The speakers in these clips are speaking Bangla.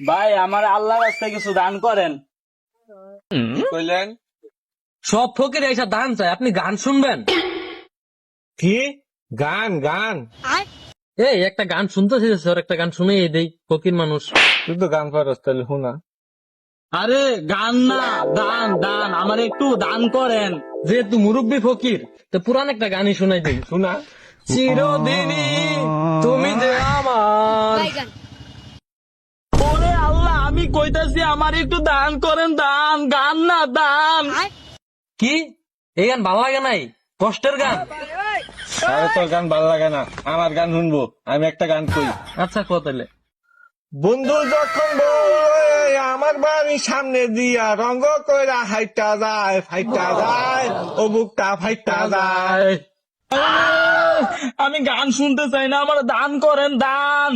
ভাই আমার আল্লাহ রাস্তায় কিছু দান করেন। কইলেন? সব ফকির এসে দান চায় আপনি গান শুনবেন? কি? গান গান। এই একটা গান শুনতেছি স্যার একটা গান শুনে দেই ফকির মানুষ। তুই তো গান পারস তাহলে শুনা আরে গান না দান দান আমার একটু দান করেন। যেহেতু মুরব্বী ফকির তো পুরান একটা গানই শুনাই দেই। শোনা চিরদিনই তুমি যে আমার কইতাছি আমার একটু দান করেন দান গান না দান। কি? এই গান ভালো লাগে নাই? কষ্টের গান। আরে তোর গান ভালো লাগে না। আমার গান শুনব। আমি একটা গান কই। আচ্ছা কতালে বন্ধু যখন আমার বাড়ির সামনে দিয়া রঙ্গ কইরা হাইটা যায় ফাইটা যায় ও বুকটা ফাইটা যায়। আমি গান শুনতে চাই না আমার দান করেন দান।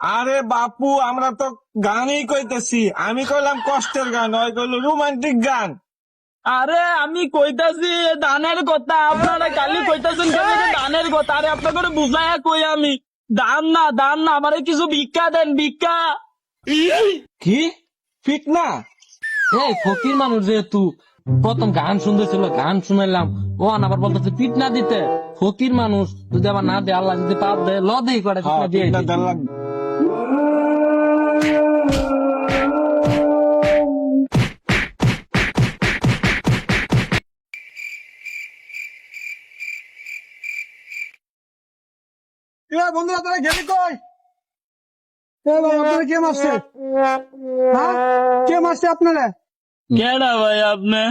আরে বাপু আমরা তো গানই কইতেছি। আমি কইলাম কষ্টের গান ওই কইল রোমান্টিক গান। আরে আমি কইতাছি দানের কথা আপনারা কালি কইতাছেন কেন দানের কথা? আরে আপনাকে বুঝায়া কই আমি? দান না দান না আমারে কিছু ভিক্ষা দেন ভিক্ষা। কি? ঠিক না? এই ফকির মানুষ যেহেতু প্রথম গান শুনতেছিল গান শুনাইলাম ও আবার বলতেছে পিট না দিতে। ফকির মানুষ যদি আবার না দে আল্লাহ যদি পাপ দেয় ল দেই করে দিয়ে ঠিক না, দিই। দেন লাগবে। বন্ধু আপনারা গেলি কই আপনারা কে মারছে? হ্যাঁ? কে মারছে আপনারা? কেডা ভাই আপনি?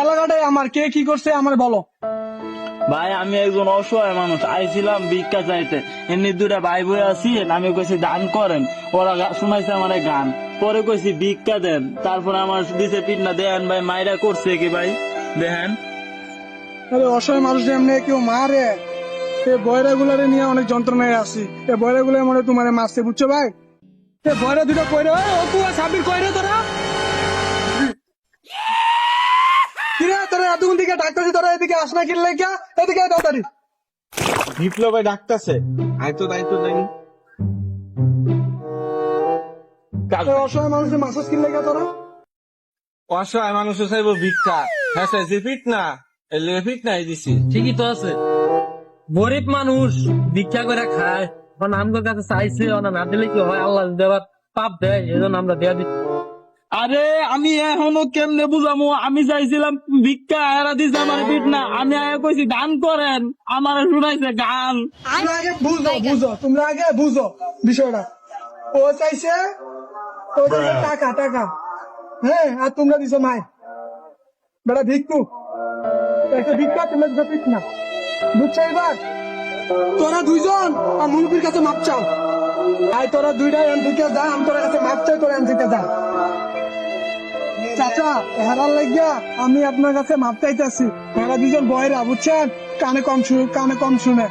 এলাকাটাই আমার কে কি করছে আমার বলো। ভাই আমি একজন অসহায় মানুষ আইছিলাম ভিক্ষা চাইতে। এমনি দুটা ভাই বই আছি আমি কইছি দান করেন। ওরা শুনাইছে আমার গান। পরে কইছি ভিক্ষা দেন। তারপরে আমার দিছে পিটনা দেন ভাই মাইরা করছে কি ভাই? দেখেন। অসহায় মানুষ এমনি কেউ মারে। এই বয়রা গুলারে নিয়ে অনেক যন্ত্রণায় আছি। বয়রা গুলো মনে হয় তোমার মারছে বুঝছ ভাই? এই বয়রা দুটো কইরে ওই অপু আর সাবির কইরে তোরা? কিরে তোরা এতক্ষণ দিকে ডাক্তারছি তোরা এদিকে আস না কিনলে কে এদিকে তাড়াতাড়ি। বিপ্লব ভাই ডাকতেছে। আই তো তাই তো অসহায় মানুষের মাসাজ কিনলে কে তোরা? অসহায় মানুষ চাইব ভিক্ষা। হ্যাঁ চাইছি ফিট না। নাই দিছি। ঠিকই তো আছে। গরিব মানুষ ভিক্ষা করে খায় এখন আমগোর কাছে চাইছে ওনা না দিলে কি হয়? আল্লাহ আবার পাপ দেয় এই জন্য আমরা দেয়া দিচ্ছি। আরে আমি এখনও কেমনে বুঝামু? আমি চাইছিলাম ভিক্ষা এরা দিছে আমার পিট না। আমি আগে কইছি দান করেন। আমার শুনাইছে গান। তোমরা আগে বুঝো বুঝো তোমরা আগে বুঝো বিষয়টা। ও চাইছে ও চাইছে টাকা টাকা। হ্যাঁ আর তোমরা দিছো মাই বেটা ভিক্ষু। ভিক্ষা তোমরা দিছো পিট না। তোরা দুইজন আর মুরব্বীর কাছে মাপ চাও। তোরা দুইটা এন থেকে যা, আমি কাছে মাপ চাই, তোরা এন থেকে যা। চাচা, হেরার লাগিয়া আমি আপনার কাছে মাপ চাইতেছি। হেরা দুজন বয়রা, বুঝছেন? কানে কম শুনে কানে কম শুনে।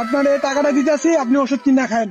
আপনার এই টাকাটা দিতেছি, আপনি ওষুধ কিনা খান